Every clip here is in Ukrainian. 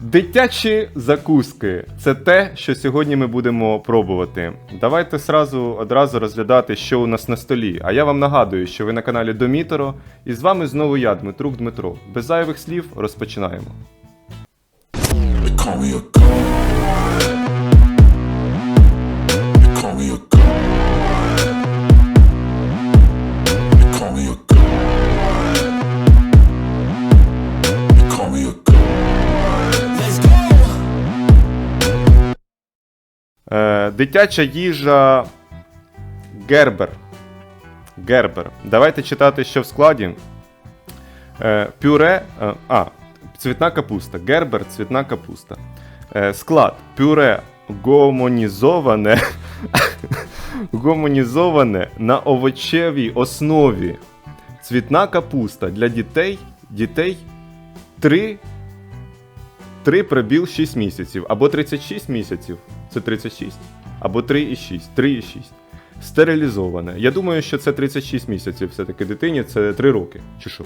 Дитячі закуски це те, що сьогодні ми будемо пробувати. Давайте сразу одразу розглядати, що у нас на столі. А я вам нагадую, що ви на каналі Домітеро, і з вами знову я, Дмитрук Дмитро. Без зайвих слів розпочинаємо. Дитяча їжа Гербер. Гербер. Давайте читати, що в складі. Е, пюре. е, а, цвітна капуста. Гербер, цвітна капуста. Е, склад. Пюре гомонізоване. гомонізоване на овочевій основі. Цвітна капуста для дітей. Дітей 3 3 пробіл 6 місяців, або 36 місяців, це 36, або 3,6, 3,6. Стерилізоване. Я думаю, що це 36 місяців все-таки дитині, це 3 роки, чи що.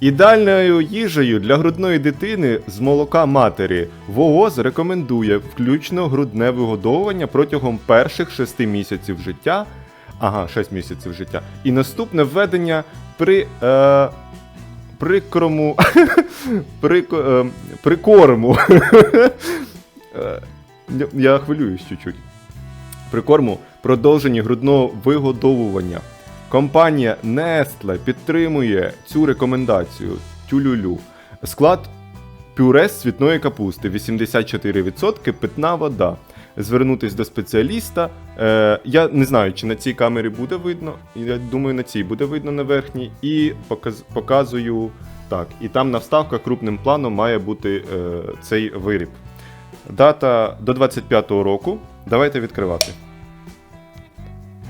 Ідеальною їжею для грудної дитини з молока матері ВООЗ рекомендує включно грудне вигодовування протягом перших 6 місяців життя. Ага, 6 місяців життя. І наступне введення при. Е, прикрому. е, прикорму. Я- Я хвилююсь чуть-чуть. Прикорму продовження грудного вигодовування. Компанія Nestle підтримує цю рекомендацію. Тюлюлю. Склад пюре з цвітної капусти 84% питна вода. Звернутись до спеціаліста. Е, я не знаю, чи на цій камері буде видно. Я думаю, на цій буде видно на верхній. І показ, показую так. І там на вставках крупним планом має бути е, цей виріб. Дата до 25-го року. Давайте відкривати.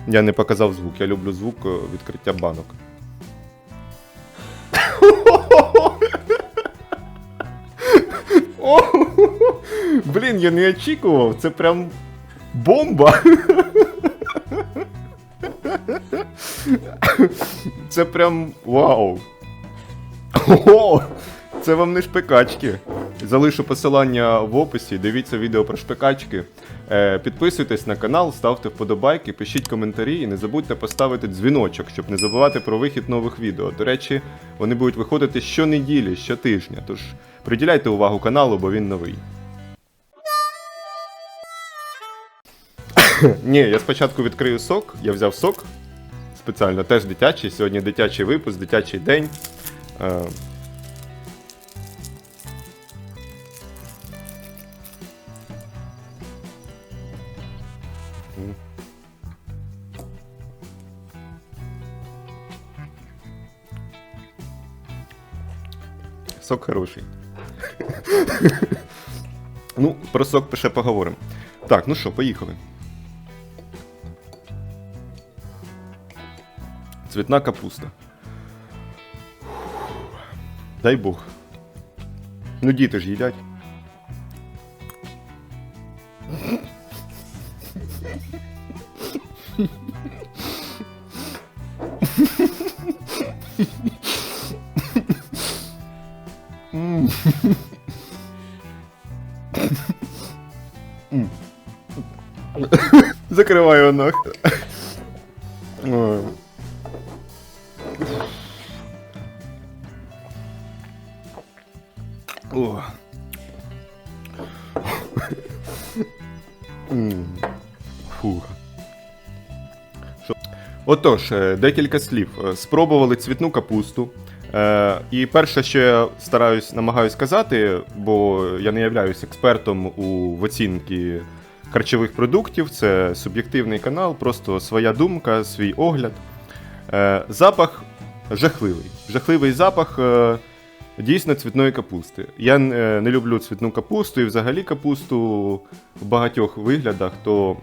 Я не показав звук, я люблю звук е, відкриття банок. Блін, я не очікував, це прям бомба. Це прям вау. О, це вам не шпикачки. Залишу посилання в описі. Дивіться відео про шпикачки. Е, підписуйтесь на канал, ставте вподобайки, пишіть коментарі і не забудьте поставити дзвіночок, щоб не забувати про вихід нових відео. До речі, вони будуть виходити щонеділі, щотижня. Тож приділяйте увагу каналу, бо він новий. Ні, я спочатку відкрию сок. Я взяв сок. Спеціально теж дитячий. Сьогодні дитячий випуск, дитячий день. Е, Сок хороший. ну, про сок ще поговоримо. Так, ну що, поїхали. Цвітна капуста. Дай Бог. Ну, діти ж їдять. Закриваю. Ой. О. Що? Отож, е, декілька слів. Е, Спробували цвітну капусту. Е, і перше, що я стараюсь, намагаюсь сказати, бо я не являюсь експертом у в оцінці харчових продуктів, це суб'єктивний канал, просто своя думка, свій огляд. Е, запах жахливий. Жахливий запах е, дійсно цвітної капусти. Я е, не люблю цвітну капусту і взагалі капусту в багатьох виглядах, то.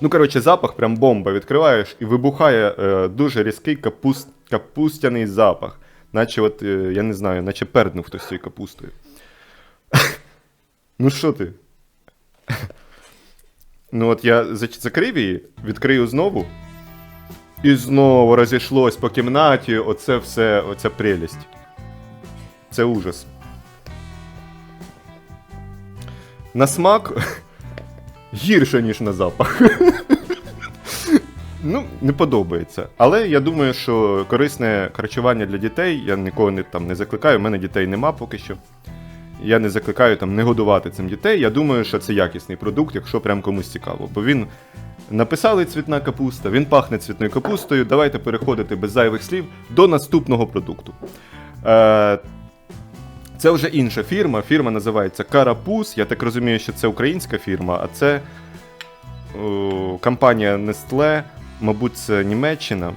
Ну, коротше, запах прям бомба. Відкриваєш і вибухає е, дуже різкий капуст, капустяний запах. Наче от, е, я не знаю, наче перднув хтось цією капустою. ну що ти? ну от я закрив її, відкрию знову. І знову розійшлось по кімнаті, оце все, оця прелість. Це ужас. На смак гірше, ніж на запах. Ну, не подобається. Але я думаю, що корисне харчування для дітей, я нікого не, там, не закликаю, у мене дітей нема поки що. Я не закликаю там не годувати цим дітей. Я думаю, що це якісний продукт, якщо прям комусь цікаво. Бо він написали цвітна капуста, він пахне цвітною капустою. Давайте переходити без зайвих слів до наступного продукту. Е, це вже інша фірма. Фірма називається Карапуз. Я так розумію, що це українська фірма, а це о, компанія Nestle, мабуть, це Німеччина.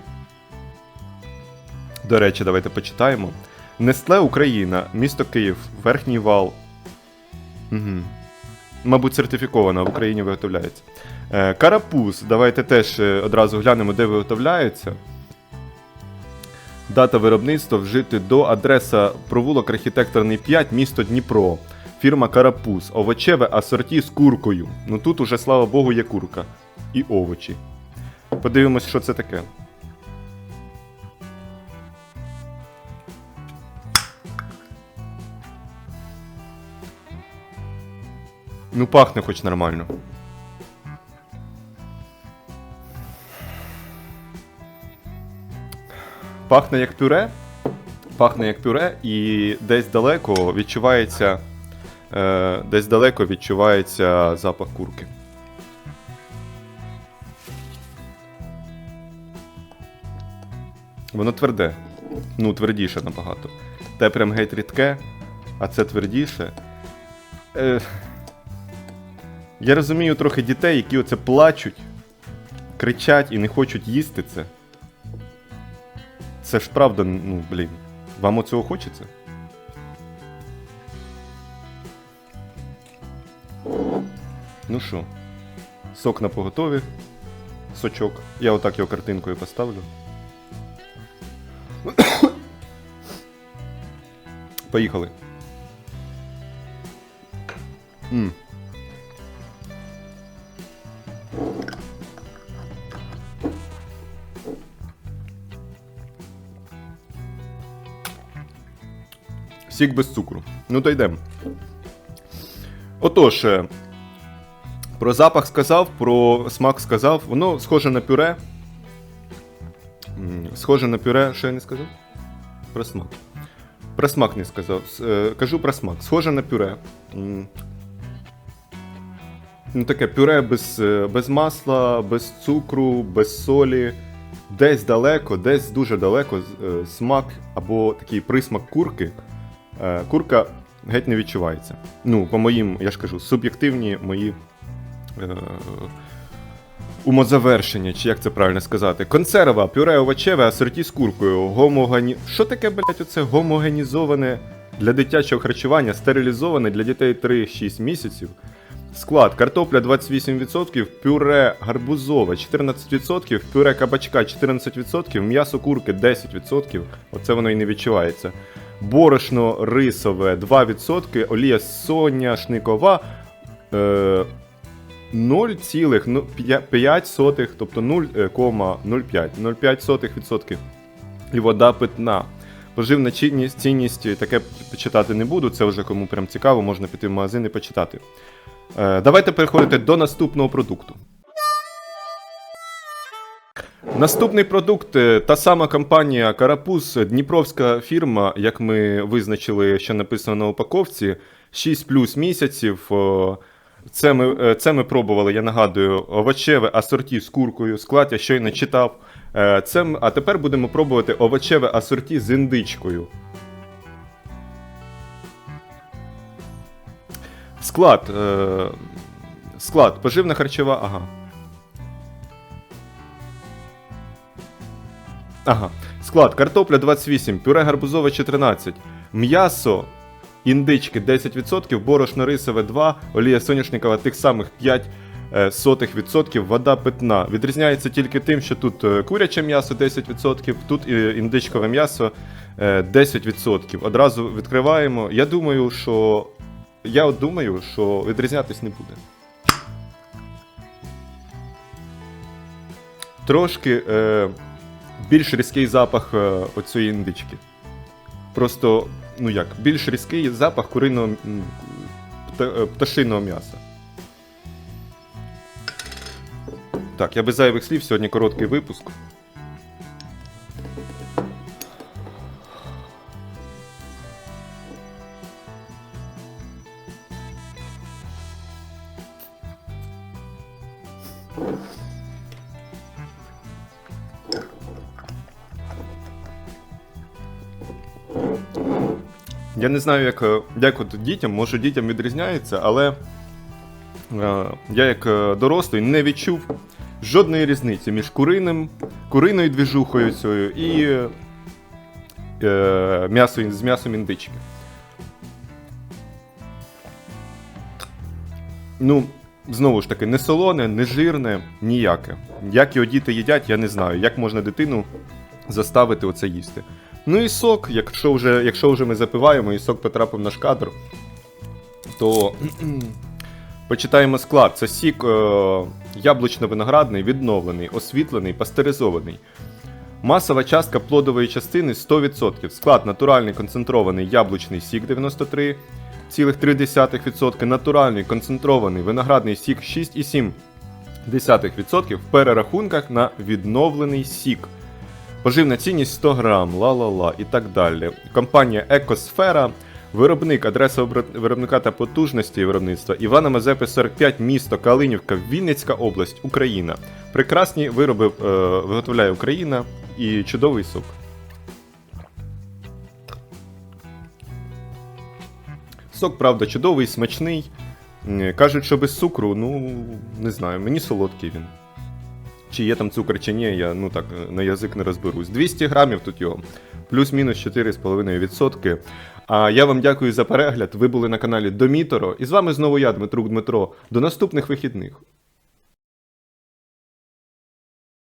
До речі, давайте почитаємо. Nestle Україна, місто Київ, верхній вал. Угу. Мабуть, сертифікована, в Україні виготовляється. Е, Карапуз. Давайте теж е, одразу глянемо, де виготовляється. Дата виробництва вжити до адреса провулок архітекторний 5, місто Дніпро. Фірма Карапуз. Овочеве асорті з куркою. Ну тут уже, слава Богу, є курка. І овочі. Подивимось, що це таке. Ну, пахне хоч нормально. Пахне як пюре. Пахне як пюре, і десь далеко відчувається. Е, десь далеко відчувається запах курки. Воно тверде. Ну, твердіше набагато. Те прям геть рідке, а це твердіше. Е, я розумію трохи дітей, які оце плачуть, кричать і не хочуть їсти це. Це ж правда, ну, блін. Вам оцього хочеться? Ну що, сок на поготові. Сочок. Я отак його картинкою поставлю. Поїхали. М. Сік без цукру. Ну то йдемо. Отож, е, про запах сказав, про смак сказав. Воно схоже на пюре. Схоже на пюре, що я не сказав? Про смак. Про смак не сказав. Е, Кажу про смак. Схоже на пюре. Ну, таке пюре без, е, без масла, без цукру, без солі. Десь далеко, десь дуже далеко е, смак або такий присмак курки. Курка геть не відчувається. Ну, по моїм, я ж кажу, суб'єктивні мої умозавершення, чи як це правильно сказати. Консерва, пюре овочеве, асорті з куркою. Гомогені... Що таке, блядь, оце гомогенізоване для дитячого харчування, стерилізоване для дітей 3-6 місяців. Склад: картопля 28%, пюре гарбузове 14%, пюре кабачка 14%, м'ясо курки 10%. Оце воно і не відчувається. Борошно рисове 2%, олія соняшникова е, 0,5, тобто 0,05, 0,5%. І вода питна. Поживна цінність таке почитати не буду, це вже кому прям цікаво, можна піти в магазин і почитати. Е, давайте переходити до наступного продукту. Наступний продукт е, та сама компанія Карапуз, дніпровська фірма, як ми визначили, що написано на упаковці, 6 плюс місяців. Це ми, е, це ми пробували, я нагадую, овочеве асорті з куркою. Склад я щойно читав. Е, Це, а тепер будемо пробувати овочеве асорті з індичкою. Склад. Е, склад. Поживна харчова. Ага. Ага. Склад. Картопля 28, пюре гарбузове 14, м'ясо індички 10%, борошно рисове 2, олія соняшникова тих самих 5 е, сотих відсотків, вода питна. Відрізняється тільки тим, що тут е, куряче м'ясо 10%, тут е, індичкове м'ясо е, 10%. Одразу відкриваємо. Я думаю, що. Я от думаю, що відрізнятись не буде. Трошки е, більш різкий запах оцієї індички. Просто, ну як, більш різкий запах куриного е, пташиного м'яса. Так, я без зайвих слів, сьогодні короткий випуск. Я не знаю, як, е, як дітям, може дітям відрізняється, але е, я як е, дорослий не відчув жодної різниці між куриним, куриною двіжухою цією і е, м'ясо, з м'ясом індички. Ну, знову ж таки, не солоне, не жирне, ніяке. Як його діти їдять, я не знаю. Як можна дитину заставити оце їсти. Ну і сок, якщо вже, якщо вже ми запиваємо і сок потрапив в наш кадр, то почитаємо склад. Це сік е, яблучно-виноградний, відновлений, освітлений, пастеризований. Масова частка плодової частини 100%. Склад натуральний концентрований яблучний сік 93,3%, натуральний концентрований виноградний сік 6,7% в перерахунках на відновлений сік. Поживна цінність 100 грам, ла-ла-ла і так далі. Компанія Екосфера, виробник, адреса виробника та потужності виробництва Івана Мазепи 45, місто Калинівка, Вінницька область, Україна. Прекрасні вироби е, виготовляє Україна і чудовий сок. Сок, правда, чудовий, смачний. Кажуть, що без цукру, ну не знаю, мені солодкий він. Чи є там цукор, чи ні, я ну так на язик не розберусь. 200 грамів тут його, плюс-мінус 4,5%. А я вам дякую за перегляд. Ви були на каналі Доміторо. І з вами знову я, Дмитрук Дмитро. До наступних вихідних.